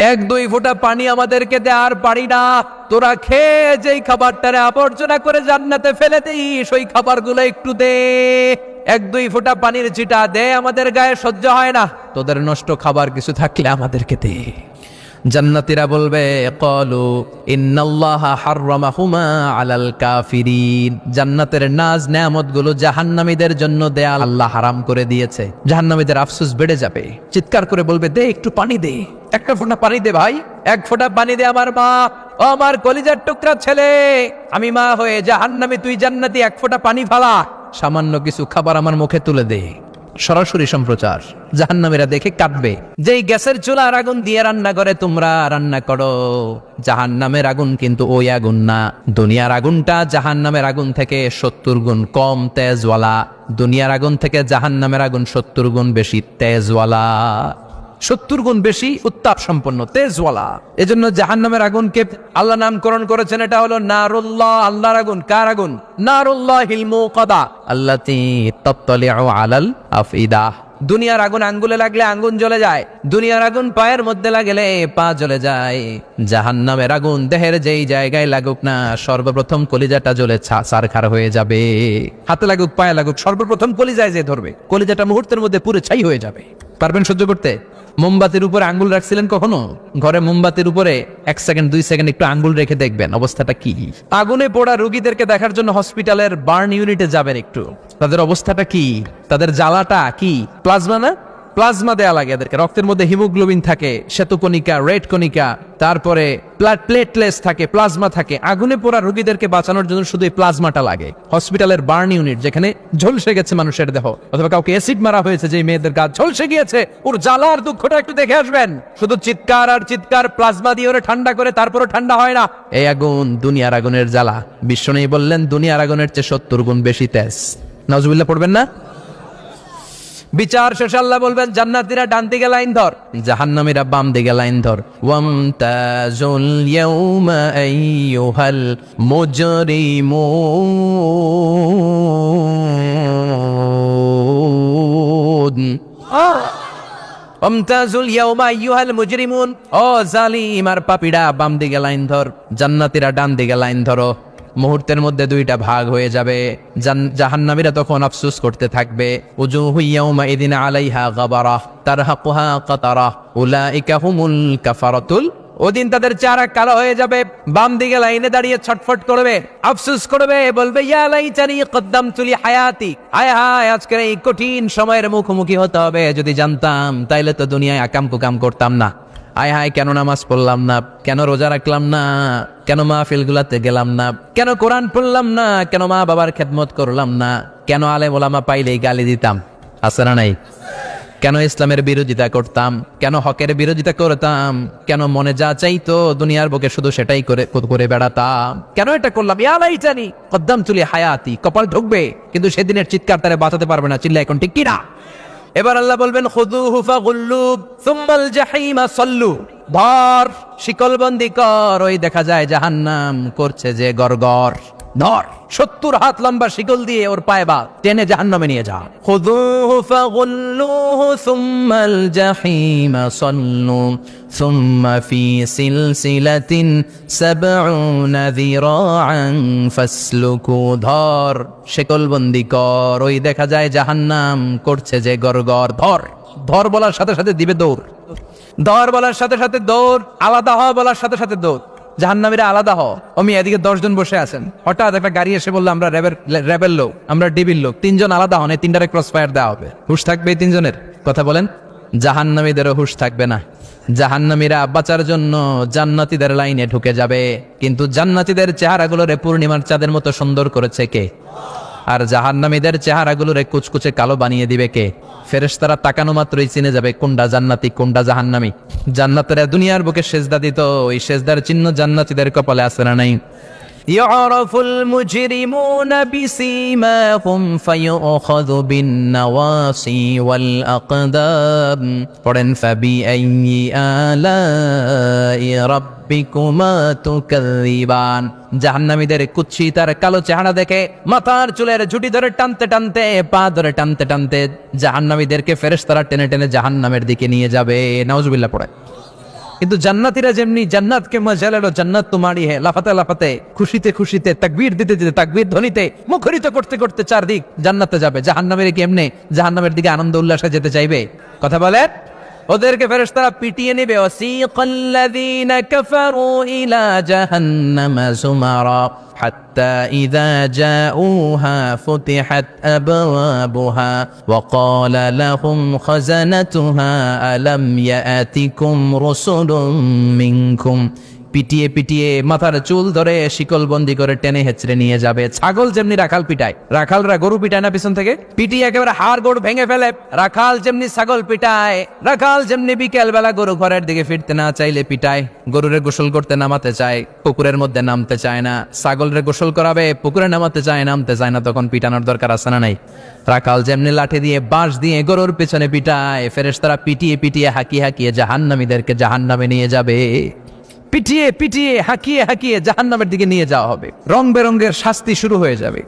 এক, দুই ফোঁটা পানি আমাদেরকে দে, আর পারি না। তোরা খেয়ে যেই খাবারটারে আবর্জনা করে জান্নাতে ফেলে দিস, ওই খাবারগুলো একটু দে। এক, দুই ফোঁটা পানির ছিটা দে, আমাদের গায়ে সহ্য হয় না। তোদের নষ্ট খাবার কিছু থাকলে আমাদেরকে দে। জান্নাতীরা বলবে, কলু ইন্নাল্লাহা হাররামাহুমা আলাল কাফিরিন। জান্নাতের নাজ নেয়ামতগুলো জাহান্নামীদের জন্য দেয়া আল্লাহ হারাম করে দিয়েছে। জাহান্নামীদের আফসোস বেড়ে যাবে। চিৎকার করে বলবে, দে, একটু পানি দে। একটা ফোঁটা পানি দে ভাই। এক ফোঁটা পানি দে আমার মা। ও আমার কলিজার টুকরা ছেলে। আমি মা হয়ে জাহান্নামী তুই জান্নাতি এক ফোঁটা পানি ফালা। সামান্য কিছু খাবার আমার মুখে তুলে দে। সরাসরি সম্প্রচার। জাহান্নামীরা দেখে কাঁদবে। যেই গ্যাসের চুলার আগুন দিয়ে রান্না করে, তোমরা রান্না করো। জাহান নামের আগুন কিন্তু ওই আগুন না। দুনিয়ার আগুনটা জাহান নামের আগুন থেকে সত্তর গুণ কম তেজওয়ালা। দুনিয়ার আগুন থেকে জাহান নামের আগুন সত্তর গুণ বেশি তেজওয়ালা। সত্তর গুণ বেশি উত্তাপ সম্পন্ন, তেজওয়ালা। এজন্য জাহান্নামের আগুনকে আল্লাহ নামকরণ করেছেন, এটা হলো নারুল্লাহ, আল্লাহর আগুন। কার আগুন? কদা আল্লাতি তত্তলিউ আলাল আফিদা দুনিয়ার আগুন আঙ্গুলে লাগলে আঙ্গুন জ্বলে যায়, দুনিয়ার আগুন পায়ের মধ্যে লাগলে পা জ্বলে যায়। জাহান্নামের আগুন দেহের যেই জায়গায় লাগুক না, সর্বপ্রথম কলিজাটা জ্বলে সারখার হয়ে যাবে। হাতে লাগুক, পায়ে লাগুক, সর্বপ্রথম কলিজায় যে ধরবে, কলিজাটা মুহূর্তের মধ্যে পুরো ছাই হয়ে যাবে। পারবেন সহ্য করতে? মোমবাতির উপরে আঙ্গুল রাখছিলেন কখনো? ঘরে মোমবাতির উপরে এক সেকেন্ড, দুই সেকেন্ড একটু আঙ্গুল রেখে দেখবেন, অবস্থাটা কি? আগুনে পোড়া রুগীদেরকে দেখার জন্য হসপিটালের বার্ন ইউনিটে যাবেন একটু। তাদের অবস্থাটা কি? তাদের জ্বালাটা কি? প্লাজমা না? প্লাজমা দেয়া লাগে এদেরকে। রক্তের মধ্যে হিমোগ্লোবিন থাকে, শ্বেতকণিকা, রেড কণিকা, তারপরে প্লেটলেস থাকে, প্লাজমা থাকে। আগুনে পোড়া রোগীদেরকে বাঁচানোর জন্য শুধু এই প্লাজমাটা লাগে। হসপিটালের বার্ন ইউনিট, যেখানে ঝলসে গেছে মানুষের দেহ। অথবা কাউকে অ্যাসিড মারা হয়েছে যে মেয়েদের গা ঝলসে গিয়েছে, ওর জ্বালার দুঃখটা একটু দেখে আসবেন। শুধু চিৎকার আর চিৎকার, প্লাজমা দিয়ে ওরে ঠান্ডা করে তারপরে ঠান্ডা হয় না। এই আগুন দুনিয়ার আগুনের জ্বালা। বিশ্বনেই বললেন, দুনিয়ার আগুনের চেয়ে সত্তর গুণ বেশি তেজ। নজবুল্লাহ পড়বেন না? বিচার শেষে আল্লাহ বলবেন, জান্নাতিরা ডান দিকে লাইন ধর। জাহান্নামীরা বাম দিকে লাইন ধর। ওয়ামতাজুল ইয়াউমা আইয়ুহাল মুজরিমুন। ওয়ামতাজুল ইয়াউমা আইয়ুহাল মুজরিমুন। ও জালিম আর পাপীরা বাম দিকে লাইন ধর। জান্নাতীরা ডান দিকে লাইন ধরো। মুহূর্তের মধ্যে দুইটা ভাগ হয়ে যাবে। জাহান্নামীরা তখন আফসুস করতে থাকবে ইদিন আলাইহা কাফারাতুল। ওদিন তাদের চারা কালো হয়ে যাবে বাম দিকে লাইনে দাঁড়িয়ে ছটফট করবে, আফসুস করবে, বলবে, ইয়া লাইতানি কদ্দাম তুলি হায়াতি হায়, আজকের এই কঠিন সময়ের মুখোমুখি হতে হবে। যদি জানতাম, তাইলে তো দুনিয়ায় আকাম কুকাম করতাম না। আয় হায়, কেন নামাজ পড়লাম না? কেন রোজা রাখলাম না? কেন মাহফিল গুলাতে গেলাম না? কেন কোরআন পড়লাম না? কেন মা বাবার খেদমত করলাম না? কেন আলেম ওলামা পাইলেই গালি দিতাম? আছে না নাই? কেন ইসলামের বিরোধিতা করতাম? কেন হকের বিরোধিতা করতাম? কেন মনে যা চাইতো দুনিয়ার বুকে শুধু সেটাই করে করে বেড়াতাম? কেন এটা করলাম? ইয়ালাই জানি কদ্দাম তুলি হায়াতি, কপাল ঢুকবে, কিন্তু সেদিনের চিৎকার তারে বাঁচাতে পারবে না চিল্লা এখন ঠিক কিনা এবার আল্লাহ বলবেন খুদুহু ফাগুল্লু, সুম্মাল জাহিমা সল্লু। ধর, শিকলবন্দি কর, ওই দেখা যায় জাহান্নাম করছে যে গরগর ধর। সত্তর হাত লম্বা শিকল দিয়ে ওর পায়ে বা টেনে জাহান্নামে নিয়ে যা। খুদুহু ফাগুল্লুহু সুম্মাল জাহিম সল্লু, সুম্মা ফি সিলসিলাতিন সাবউনা যিরাআন ফাসলুকু। ধর, শেকলবন্দি কর। ওই দেখা যায় জাহান্নাম করছে যে গরগর ধর ধর বলার সাথে সাথে দিবে দৌড়। ধর বলার সাথে সাথে দৌড়, আলাদা হওয়া বলার সাথে সাথে দৌড়। জাহান্নামীরা আলাদা হ আমি এদিকে দশজন বসে আছেন। হঠাৎ একটা গাড়ি এসে বলল, আমরা র্যাবের র্যাবের লোক, আমরা ডিবির লোক। তিনজন আলাদা হন, এই তিনটারে ক্রস ফায়ার দেওয়া হবে। হুশ থাকবে এই তিনজনের? কথা বলেন, জাহান্নামীদেরও হুশ থাকবে না। জাহান্নামীরা বাঁচার জন্য জান্নাতিদের লাইনে ঢুকে যাবে। কিন্তু জান্নাতীদের চেহারাগুলোরে পূর্ণিমার চাঁদের মতো সুন্দর করেছে কে? আর জাহান্নামীদের চেহারাগুলোরে কুচকুচে কালো বানিয়ে দিবে কে ফেরেশতারা তাকানো মাত্রই চিনে যাবে কোনটা জান্নাতি কোনটা জাহান্নামী জান্নাতেরা দুনিয়ার বুকে সেজদা দিত ওই সেজদার চিহ্ন জান্নাতীদের কপালে আছে না নাই يعرف المجرمون بسيماهم فيؤخذ بالنواصي والأقدام পড়েন فبأي آلاء রব্বিকুমা তুকাল্লিবান। জাহান্নামীদের কুচ্ছি তার কালো চেহারা দেখে, মাথার চুলের ঝুটি ধরে টানতে টানতে, পা ধরে টানতে টানতে জাহান্নামীদেরকে ফেরেশতারা টেনে টেনে জাহান্নামের দিকে নিয়ে যাবে। নাউজুবিল্লাহ পড়ে। কিন্তু জান্নাতিরা যেমনি জান্নাতকে মজা এলো জান্নাত তোমারই হে, লাফাতে লাফাতে, খুশিতে খুশিতে, তাকবীর দিতে দিতে, তাকবীর ধ্বনিতে মুখরিত করতে করতে চারদিক জান্নাতে যাবে। জাহান্নামের কি এমনি জাহান্নামের দিকে আনন্দ উল্লাসে যেতে চাইবে? কথা বলে ওদেরকে ফেরেশতারা পিটিয়ে নেবে ওয়াসিকাল্লাযীনা কাফারু ইলা জাহান্নামা যুমারা حتى إذا جاءوها فتحت أبوابها وقال لهم خزنتها ألم يأتكم رسل منكم পিটিয়ে পিটিয়ে মাথার চুল ধরে শিকল বন্দি করে টেনে হেচড়ে নিয়ে যাবে। ছাগল যেমনি রাখাল পিটায়, রাখালরা গরু পিটায় না পিছন থেকে? পিটিয়ে একেবারে হাড় গোড় ভেঙে ফেলে, রাখাল যেমনি ছাগল পিটায়, রাখাল যেমনি বিকেল বেলা গরু ঘরের দিকে ফিরতে না চাইলে পিটায়। গরুরে গোসল করতে নামাতে চায়, পুকুরের মধ্যে নামতে চায় না। ছাগলরে গোসল করাবে, পুকুরে নামাতে চায়, নামতে চায় না, তখন পিটানোর দরকার আছে না নাই? রাখাল যেমনি লাঠি দিয়ে বাঁশ দিয়ে গরুর পেছনে পিটায়, ফেরেশতারা পিটিয়ে পিটিয়ে হাকিয়ে হাকিয়ে জাহান্নামীদেরকে জাহান্নামে নিয়ে যাবে। পিটিয়ে পিটিয়ে, হাঁকিয়ে হাঁকিয়ে জাহান্নামের দিকে নিয়ে যাওয়া হবে। রং বেরঙ্গের শাস্তি শুরু হয়ে যাবে।